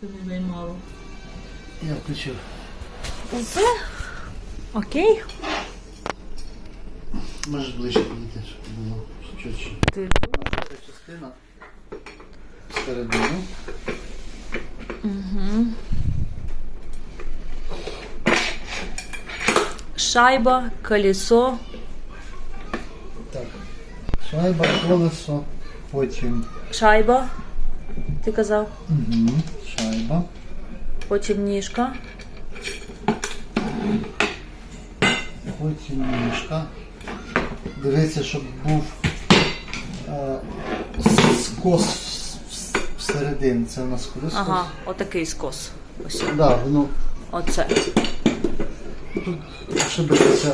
Це не займало. Я включив. Усе? Окей. Можеш ближче підійти, щоб було чутче. Ти Ця частина всередину. Шайба, колесо. Так. Шайба, колесо, потім. Шайба. Ти казав. Угу. Потім ніжка. Потім ніжка. Дивіться, щоб був е, скос всередині. Це у нас колесо. Ага, отакий скос. Ось. Да, воно Оце. тут, це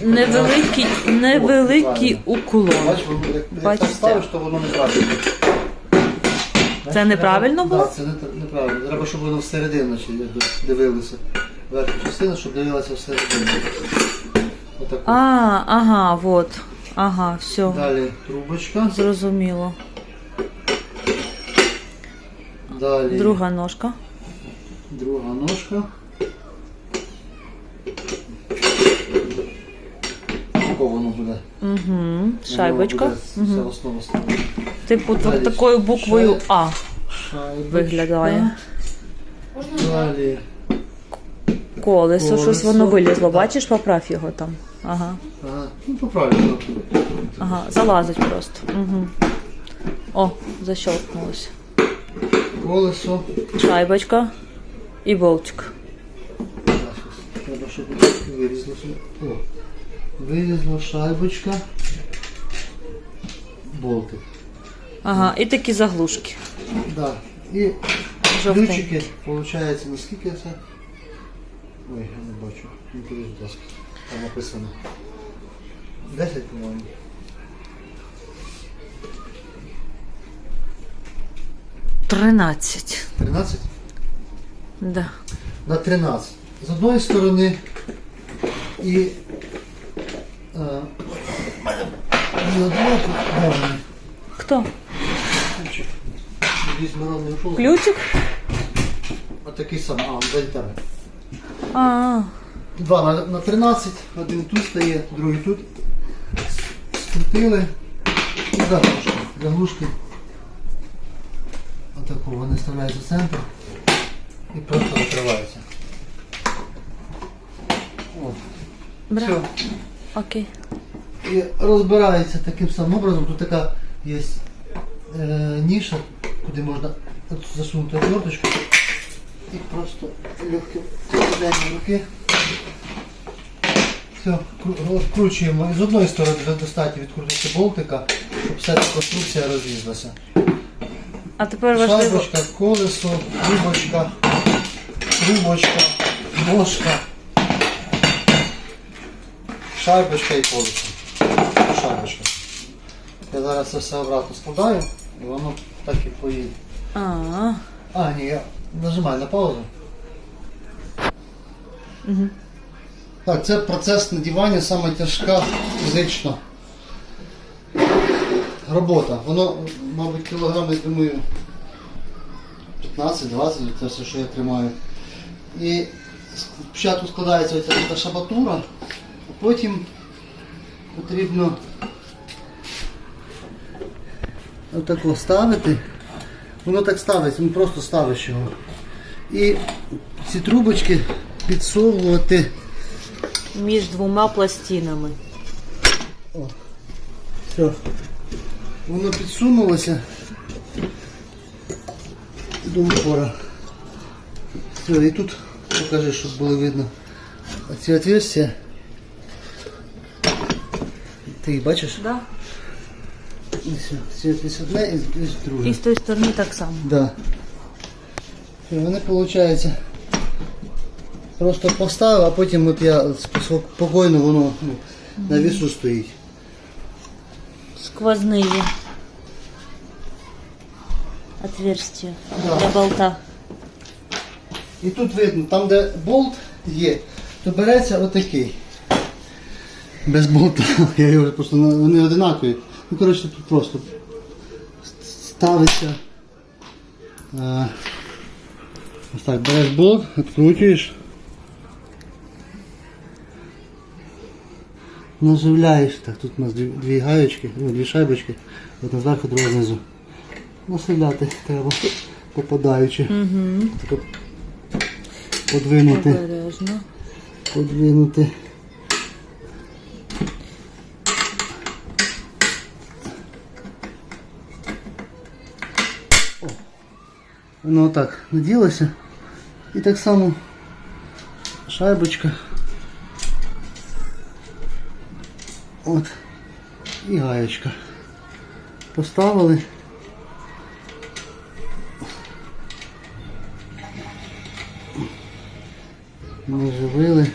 Невеликий, невеликий уклон. Бачиш, як, як Бачите? так ставиш, то воно неправильно. Це неправильно було? Так, це не, неправильно. Треба, щоб воно всередину ще якби дивилося. Верхня частина, щоб дивилася всередину. А, ага, вот. Ага, все. Далі трубочка. Зрозуміло. Далі Друга ножка. друга ножка. Тако воно буде. Угу. Шайбочка. буде Це. Типу Далі. такою буквою А Шайбочка. виглядає. Далі. Колесо, щось воно вилізло. Бачиш, поправ його там. Ага. Ага. Ну, поправимо. Ага, залазить просто. Угу. О, защелкнулося. Колесо. Шайбочка і болтик. Треба, щоб вилізло. сюди. О, вилізла шайбочка. Болтик. Ага, і такі заглушки. Да. І Жовтий. ключики, виходить, наскільки це? Ой, я не бачу. Не подивись, будь ласка. Там написано. 10, по-моєму. Тринадцять. 13? Да. На 13. З одної сторони і е, одного Хто? ключик. Візьмеронний ушов. Ключик? Самий. А, он за гітари. А, Два на, на 13, один тут стає, другий тут. Скрутили. І заглушки. Заглушки. Отаку, вони вставляються в центр і просто закриваються. Все. Окей. І розбирається таким самим образом. Тут така є е, ніша, куди можна засунути отверточку і просто легким складанням руки. Все, кру- розкручуємо. І з одної сторони вже достатньо відкрутити болтика, щоб вся ця конструкція розлізлася. А тепер важливо. Шайбочка, колесо, трубочка, трубочка, ножка, шайбочка і колесо. Шайбочка. Я зараз це все обратно складаю і воно так і поїде. А, А, ні, я нажимаю на паузу. Угу. Так, це процес надівання саме тяжка фізична робота. Воно, мабуть, кілограм, я думаю, 15-20, це все, що я тримаю. І спочатку складається оця шабатура, потім потрібно отако ставити. Воно так ставиться, ну просто ставиш його. І ці трубочки підсовувати. між двома пластинами. Все. Воно підсунулося до упора. Все, і тут покажи, щоб було видно ці отверстия. Ти їх бачиш? Да? І все. Ці отверстия одне і, і друге. І з тої сторони так само. Да. І вони, виходить, просто поставив, а потім от я спокійно воно ну, на вісу стоїть. Сквозные отверстия Да. для болта. І тут видно, там де болт є, то береться отакий. Без болта. Я його просто вони одинакові. Ну, коротше, тут просто ставиться. е, Ось так, береш болт, відкручуєш. Наживляєш. Так, тут у нас дві, дві гаєчки, ну, дві шайбочки. Одна зверху, друга знизу. Насиляти треба попадаючи. Угу. Так, подвинути. Обережно. Подвинути. Воно отак наділося. І так само шайбочка. От. І гаєчка. Поставили. Наживили.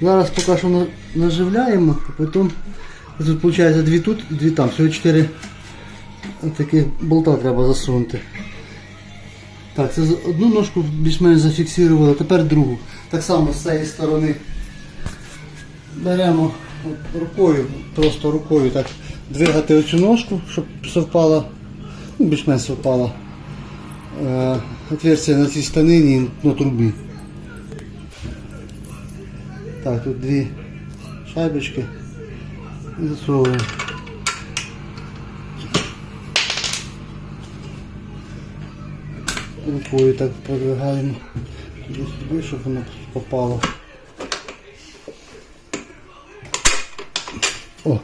Зараз поки що наживляємо, а потім тут виходить дві тут і дві там. Всього чотири таких болта треба засунути. Так, це одну ножку більш-менш зафіксували, тепер другу. Так само з цієї сторони беремо рукою, просто рукою так двигати оцю ножку, щоб совпала, ну, більш-менш совпала е, отверстие на цій станині на трубі. Так, тут дві шайбочки. І засовуємо. Рукою так продвигаємо. Сюди, щоб воно попало. О!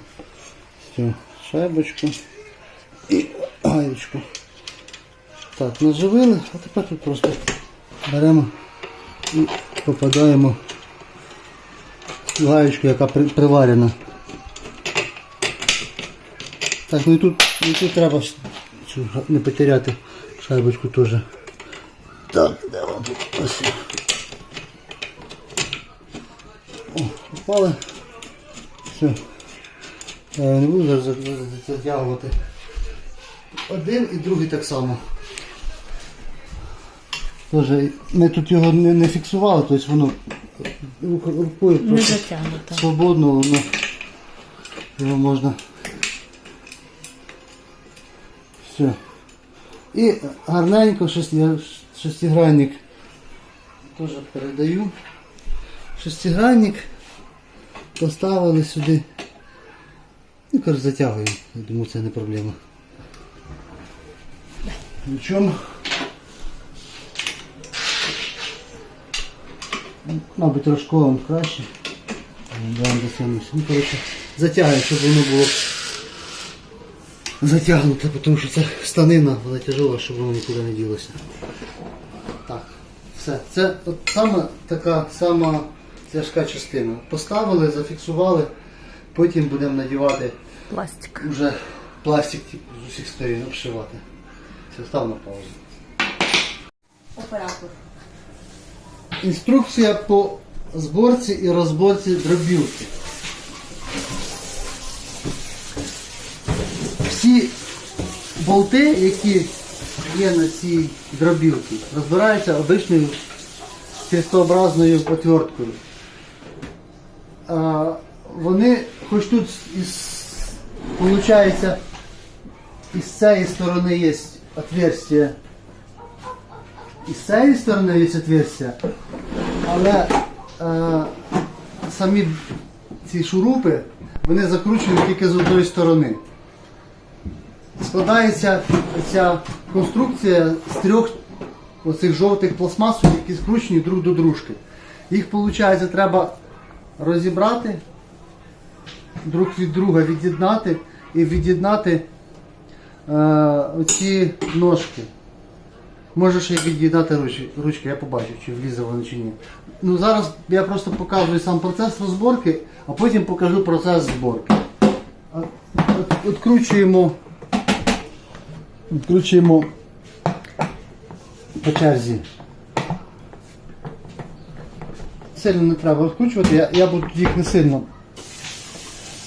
Все, шайбочку і гаєчку. Так, наживили, а тепер тут просто беремо і попадаємо в гаєчку, яка при- приварена. Так, ну і тут, і тут треба не потеряти шайбочку теж. Так, де вона тут? Ось. О, попали. Все. Я не буду затягувати. Один і другий так само. Тоже ми тут його не, не фіксували, тобто воно рук- рукою Не просто затягнуто. свободно воно його можна. Все. І гарненько шести, шестигранник теж передаю. Шестигранник поставили сюди. Ну, коротше, затягуємо. Я думаю, це не проблема. Нічому. Мабуть, трошки краще. Ну, коротше, затягуємо, щоб воно було затягнуте, тому що це станина, вона тяжела, щоб воно нікуди не ділося. Все. Це от саме така сама тяжка частина. Поставили, зафіксували, потім будемо надівати Пластик. вже пластик типу, з усіх сторін обшивати. Все, став на паузу. Оператор. Інструкція по зборці і розборці дробілки. Всі болти, які є на цій дробілці, розбираються обичною крестообразною отверткою. Вони, хоч тут получається, із цієї сторони є отверстие, з цієї сторони є отверстие, але е, самі ці шурупи вони закручені тільки з одної сторони. Складається ця конструкція з трьох оцих жовтих пластмасів, які скручені друг до дружки. Їх, виходить, треба розібрати, друг від друга від'єднати і від'єднати е, оці ножки. Можеш ще від'єднати ручки, я побачу, чи влізе воно чи ні. Ну зараз я просто показую сам процес розборки, а потім покажу процес зборки. От- от- Откручуємо, відкручуємо по черзі. Сильно не треба відкручувати, я, я буду їх не сильно.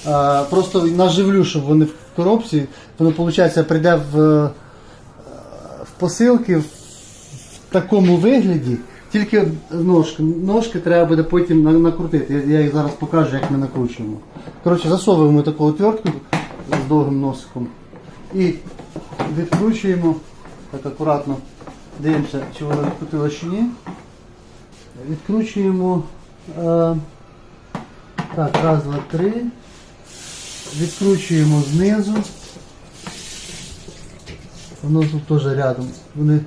А, просто наживлю, щоб вони в коробці, воно виходить прийде в, е, в посилки в такому вигляді, тільки ножки. Ножки треба буде потім на- накрутити. Я, я їх зараз покажу, як ми накручуємо. Коротше, засовуємо таку отвертку з довгим носиком і відкручуємо так акуратно Дивимося, чи воно відкрутило чи ні. Відкручуємо. Е, так, раз, два, три. Відкручуємо знизу. Воно тут теж рядом. Вони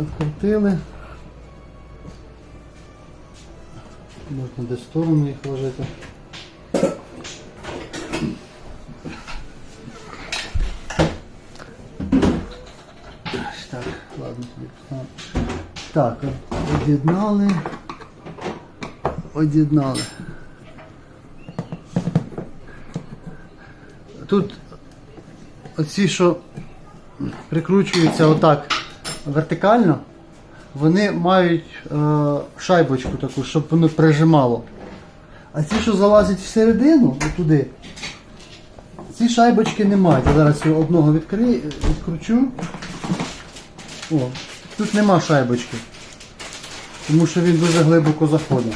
відкрутили. Можна десь в сторону їх ложити. Ось Так, ладно, собі поставимо. Так, од'єднали. Од'єднали. Тут оці, що прикручуються отак вертикально, вони мають е, шайбочку таку, щоб воно прижимало. А ці, що залазять всередину, туди, ці шайбочки не мають. Я зараз його одного відкрию, відкручу. О, тут нема шайбочки. Тому що він дуже глибоко заходить.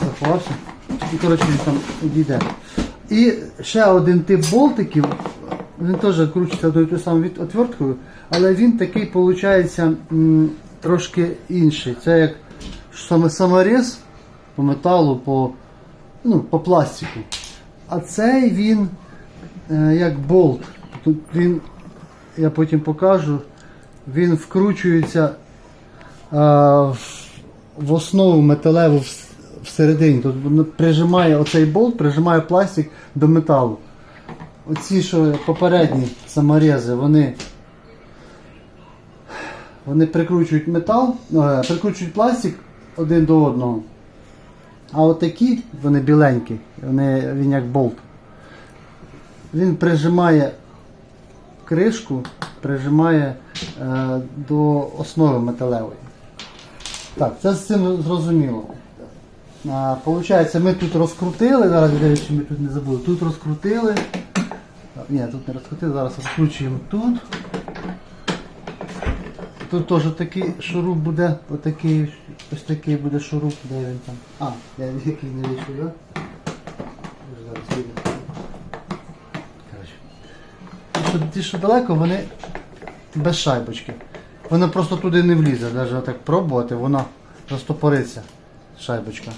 Заховався. І коротше він там відійде. І ще один тип болтиків, він теж крутиться до самою від- отверткою, але він такий, виходить, трошки інший. Це як саме саморіз по металу, по, ну, по пластику. А цей він е, як болт. Тут він, я потім покажу, він вкручується е, в, основу металеву всередині. Тут прижимає оцей болт, прижимає пластик до металу. Оці, що попередні саморези, вони, вони прикручують метал, е, прикручують пластик один до одного. А отакі, вони біленькі, вони, він як болт. Він прижимає кришку, прижимає до основи металевої. Так, це з цим зрозуміло. Получається, ми тут розкрутили, зараз дивіться, ми тут не забули, тут розкрутили. Ні, тут не розкрутили, зараз розкручуємо тут. Тут теж такий шуруп буде, отакий, ось такий буде шуруп, де він там. А, я який не вийшов, я. Зараз ті, що далеко, вони без шайбочки. Воно просто туди не влізе, навіть так пробувати, воно розтопориться, шайбочка.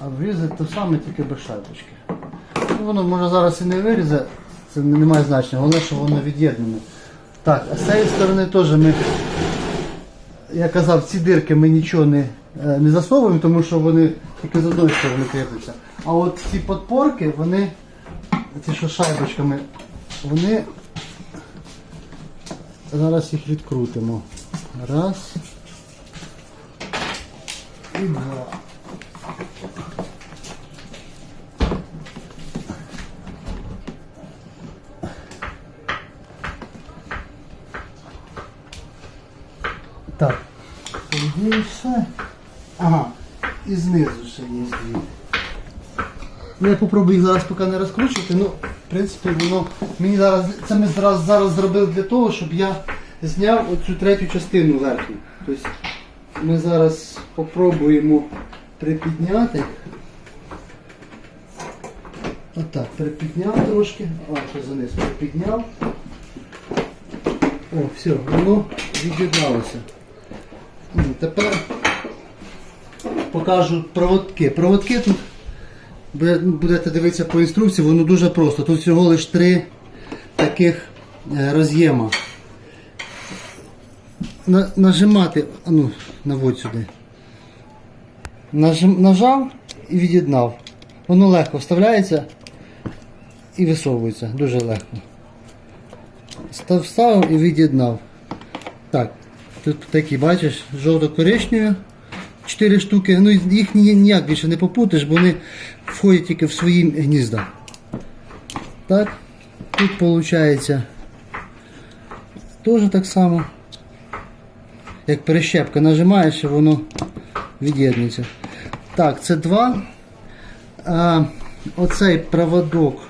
А влізе то саме тільки без шайбочки. Ну, воно може зараз і не вирізе, це не має значення, головне, що воно від'єднане. Так, а з цієї сторони теж ми, я казав, ці дирки ми нічого не, е, не засовуємо, тому що вони тільки з одної сторони кріпляться. А от ці подпорки, вони, ці що шайбочками, вони зараз їх відкрутимо. Раз. І два. Так, по все. Ага, і знизу ще є дві. Ну, я попробую їх зараз поки не розкручувати. Ну, в принципі, воно мені зараз. Це ми зараз, зараз зробили для того, щоб я зняв оцю третю частину верхню. Тобто ми зараз попробуємо припідняти. Отак, припідняв трошки. А, ще заниз припідняв. О, все, воно від'єдналося. Тепер покажу проводки. Проводки тут будете дивитися по інструкції, воно дуже просто. Тут всього лише три таких е, роз'єма. На, нажимати, ну, наводь сюди. Нажим, нажав і від'єднав. Воно легко вставляється і висовується. Дуже легко. Став, вставив і від'єднав. Так, тут такі, бачиш, жовто-коричневі. Чотири штуки, ну їх ні- ніяк більше не попутиш, бо вони входять тільки в свої гнізда. Так, тут виходить теж так само. Як перещепка нажимаєш і воно від'єднується. Так, це два. А, оцей проводок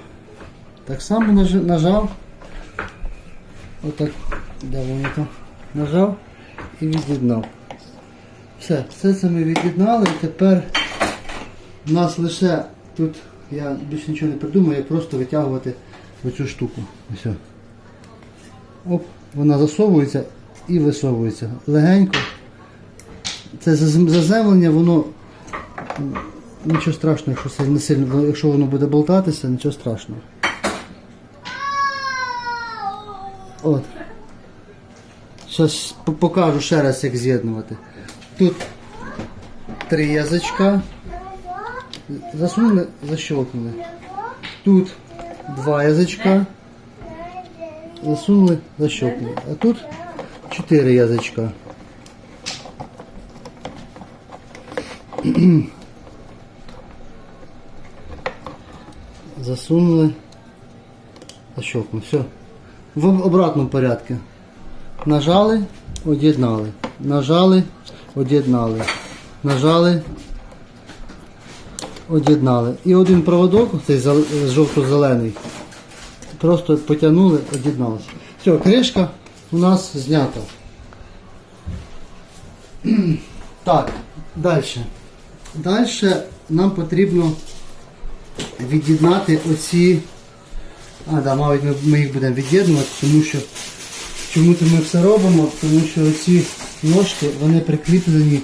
так само нажав. Отак, де воно там? Нажав і від'єднав. Все, все це ми від'єднали і тепер У нас лише тут я більше нічого не придумаю, як просто витягувати оцю штуку. Ось. Оп, вона засовується і висовується. Легенько. Це заземлення, воно нічого страшного, якщо це не сильно, якщо воно буде болтатися, нічого страшного. От. Зараз покажу ще раз, як з'єднувати. Тут три язичка. Засунули, защелкнули. Тут два язичка. Засунули, защелкнули. А тут чотири язичка. Засунули. Защелкнули. Все. В обратному порядку. Нажали, од'єднали. Нажали, од'єднали. Нажали, од'єднали. І один проводок, цей жовто-зелений, просто потягнули, од'єдналися. Все, кришка у нас знята. Так, далі. Далі нам потрібно від'єднати оці. А, да, мабуть, ми, ми їх будемо від'єднувати, тому що чому то ми все робимо? Тому що ці ножки вони прикріплені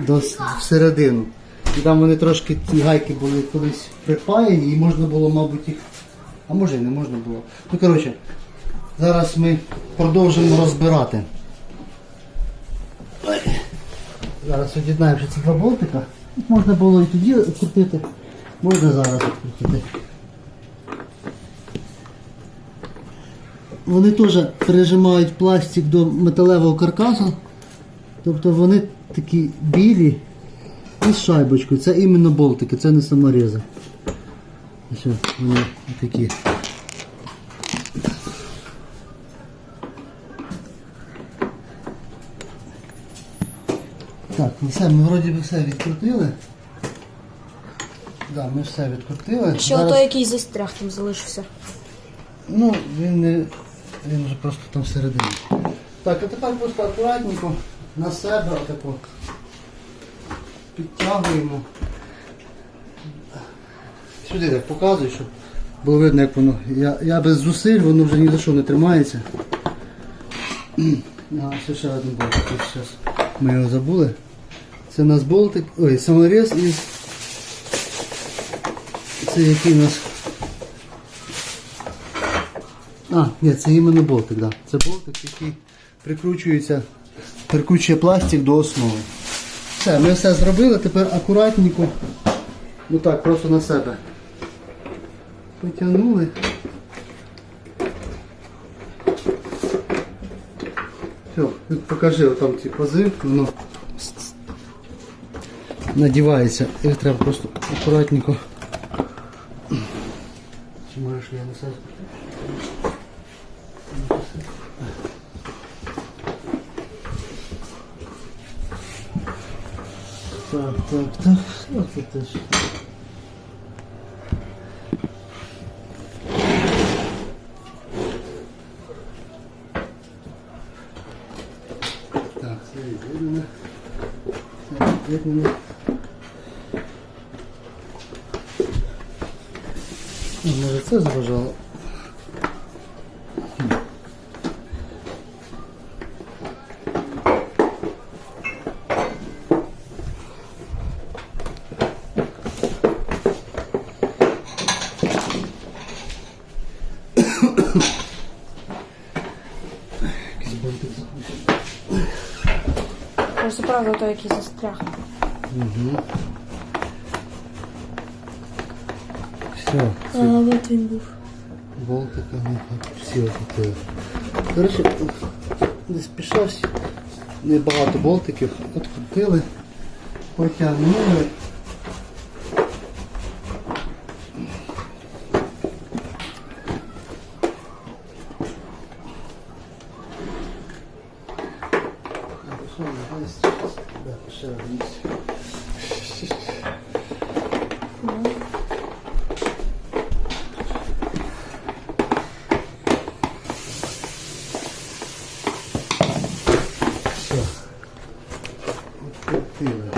до всередину. Там вони трошки ці гайки були колись припаяні і можна було, мабуть, їх. А може і не можна було. Ну коротше, зараз ми продовжимо розбирати. Зараз од'єднаємо ще ці два болтика. Можна було і тоді відкрутити, можна зараз відкрутити. Вони теж прижимають пластик до металевого каркасу. Тобто вони такі білі і з шайбочкою. Це іменно болтики, це не саморези. Ось вони такі. Так, ну все, ми вроді би все відкрутили. Да, ми все відкрутили. Ще Зараз- ото якийсь застряг там залишився. Ну, він не. Він вже просто там всередині. Так, а тепер просто акуратненько на себе отако підтягуємо. Сюди так показую, щоб було видно, як воно. Я, я без зусиль, воно вже ні за що не тримається. А, це ще один болтик. Зараз ми його забули. Це у нас болтик. Ой, саморез із. Це який у нас а, ні, це іменно болтик, да. Це болтик, який прикручується, прикручує пластик до основи. Все, ми все зробили, тепер акуратненько, ну просто на себе. Потягнули. Все, покажи отам ці пази, воно надівається. Їх треба просто акуратненько. Чи можеш я на себе? Так, так, так. Що це теж? Так, це від'єднане. Це від'єднане. А, Може це заважало? Просто той, який застряг. Угу. Все, А, от він був. болтика ну, всі окупили. Коротше, не спішався, небагато болтиків, открутили, потягнули. Що, десь? Да, ще один є. Все. Відкрутили.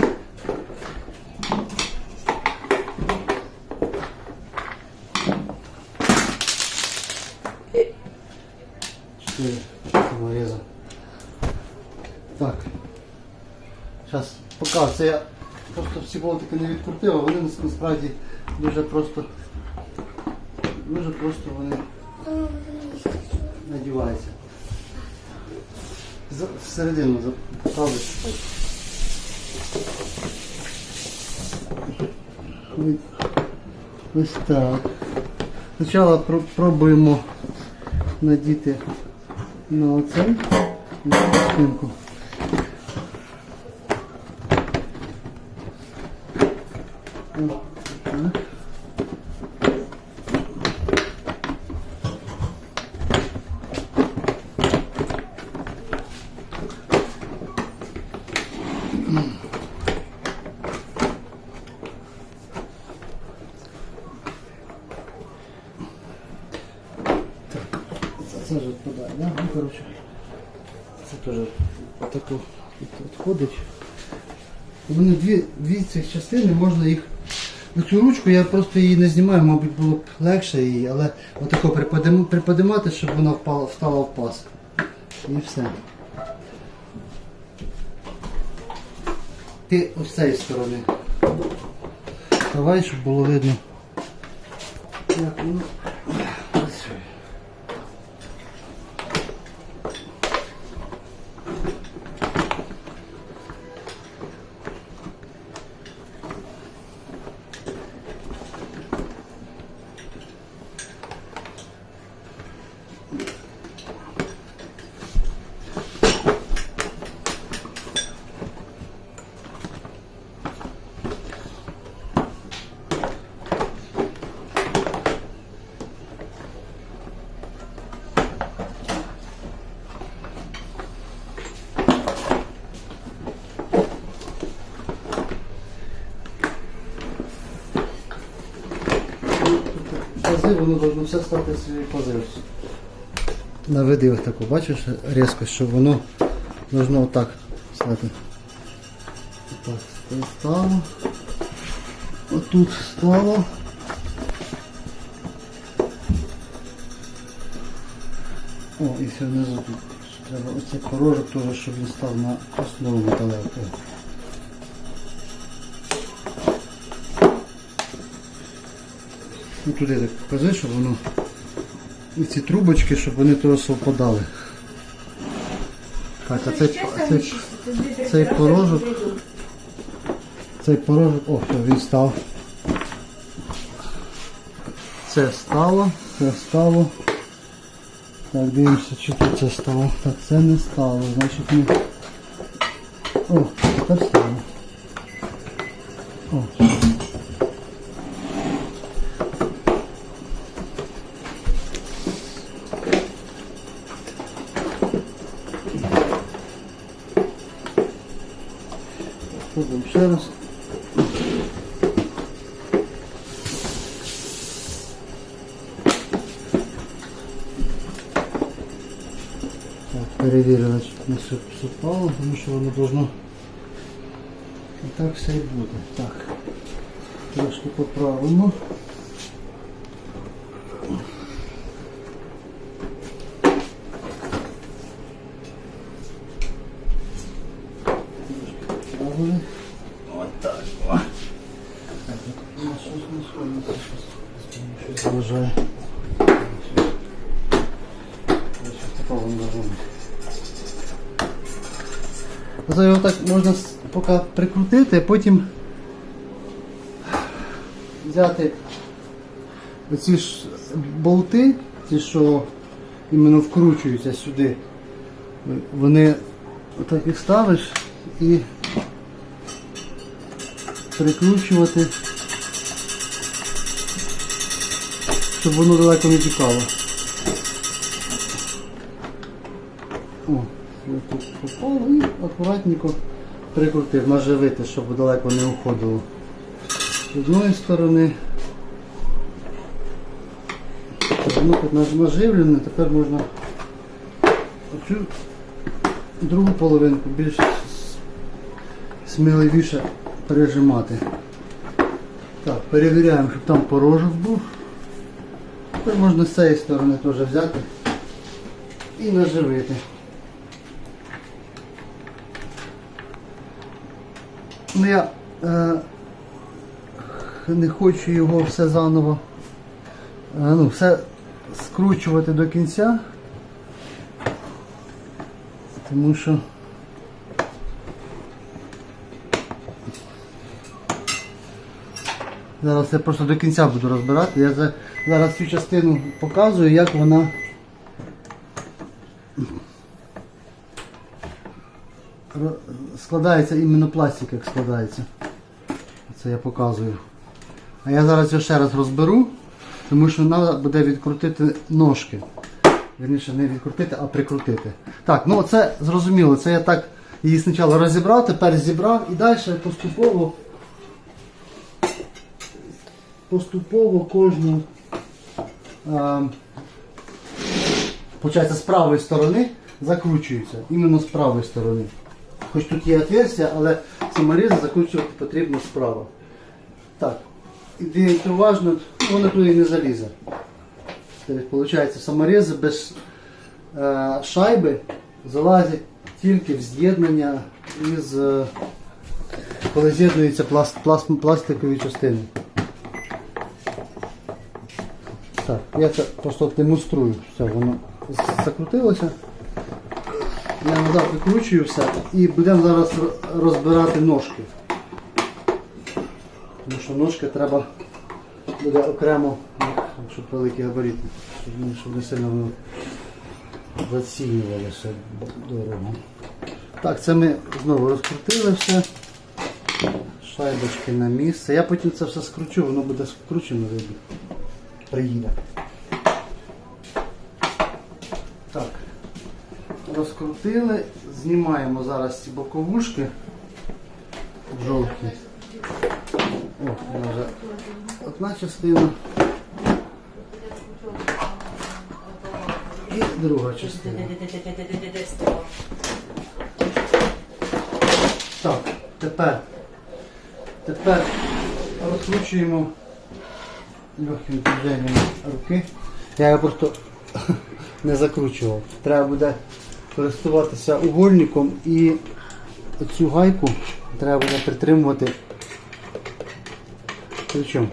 це я просто всі болтики а вони насправді дуже просто дуже просто вони надіваються. Всередину заправиш. Ось так. Спочатку пробуємо надіти на оцей на спинку. Ось так. Це, це ж відпадає, да? Ну, коротше. Це теж отако від- відходить. Вони дві, дві цих частини, можна їх. Цю ручку я просто її не знімаю, мабуть, було б легше її, але отако приподим, приподимати, щоб вона впала, встала в пас. І все. Ти ось з цієї сторони. Давай, щоб було видно. Воно Пази, воно должно все стати свої пази. Наведи ось таку, бачиш різко, щоб воно должно отак стати. Отак стало. Отут стало. О, і все внизу тут. Треба оцей порожок теж, щоб він став на основу металеву. Ну туди так покажи, щоб воно. І ці трубочки, щоб вони теж совпадали. Так, а цей, цей, цей порожок. Цей порожок, о, все, він став. Це стало, це стало. Так, дивимося, чи тут це стало. Так, це не стало, значить ми. О, тепер стало. Пробуємо ще раз. Так, перевірили, щоб не все впало, тому що воно должно і так все і буде. Так, трошки поправимо. Оце його так можна поки прикрутити, а потім взяти оці ж болти, ті, що іменно вкручуються сюди. Вони отак їх ставиш і прикручувати, щоб воно далеко не тікало. О, я тут попав і акуратненько прикрутив, наживити, щоб далеко не уходило. З одної сторони. Воно тут наж- наживлене, тепер можна оцю другу половинку більш сміливіше пережимати. Так, перевіряємо, щоб там порожок був. Тепер можна з цієї сторони теж взяти і наживити. Ну, я е, не хочу його все заново. е, ну, все скручувати до кінця. Тому що зараз я просто до кінця буду розбирати. Я за- зараз цю частину показую, як вона складається іменно пластик, як складається. Це я показую. А я зараз його ще раз розберу, тому що треба буде відкрутити ножки. Вірніше, не відкрутити, а прикрутити. Так, ну це зрозуміло. Це я так її спочатку розібрав, тепер зібрав і далі поступово поступово кожну получається, з правої сторони закручується. Іменно з правої сторони. Хоч тут є отверстя, але саморізи закручувати потрібно справа. Так. І уважно, воно туди не залізе. Тобто, виходить, саморізи без е, шайби залазять тільки в з'єднання із коли з'єднуються пласт, пласт, пластикові частини. Так, я це просто демонструю. Все, воно закрутилося. Я назад викручую все і будемо зараз розбирати ножки. Тому що ножки треба буде окремо, щоб великі габарити, щоб, не- сильно воно зацінювалося дорого. Так, це ми знову розкрутили все. Шайбочки на місце. Я потім це все скручу, воно буде скручено вийде. Приїде. Так. Розкрутили, знімаємо зараз ці боковушки жовті. О, вже одна частина. І друга частина. Так, тепер, тепер розкручуємо легким движенням руки. Я його просто не закручував. Треба буде користуватися угольником і цю гайку треба буде притримувати ключом.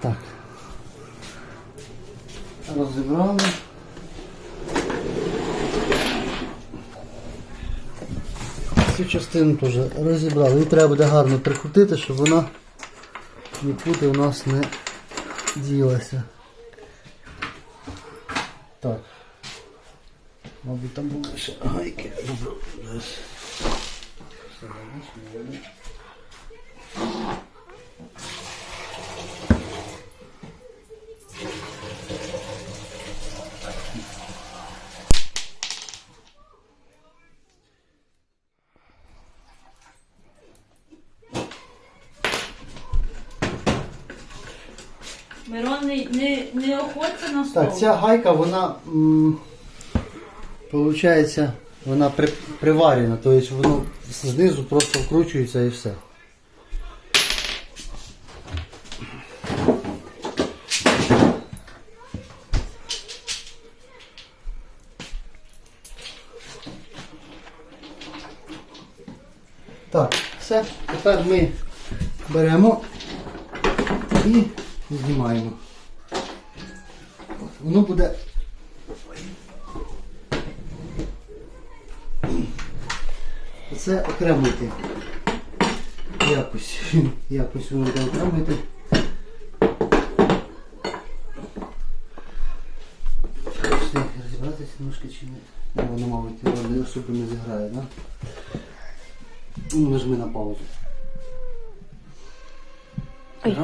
Так. Розібрали. Цю частину теж розібрали. І треба буде гарно прикрутити, щоб вона нікуди у нас не ділася. Так. Мабуть, там були ще гайки. Добре. зараз. Все, бачиш, не видно. Мирон не, не, не охоться ця гайка, вона м, вона при, приварена, тобто воно знизу просто вкручується і все. Так, все, тепер ми беремо і знімаємо. Воно буде. Це окремо йти. Якось. Якось воно буде. Пішли розібратися немножко чи ні. Ну, Воно, мабуть, воно особо не зіграє, да? Ну, нажми на паузу. Ой.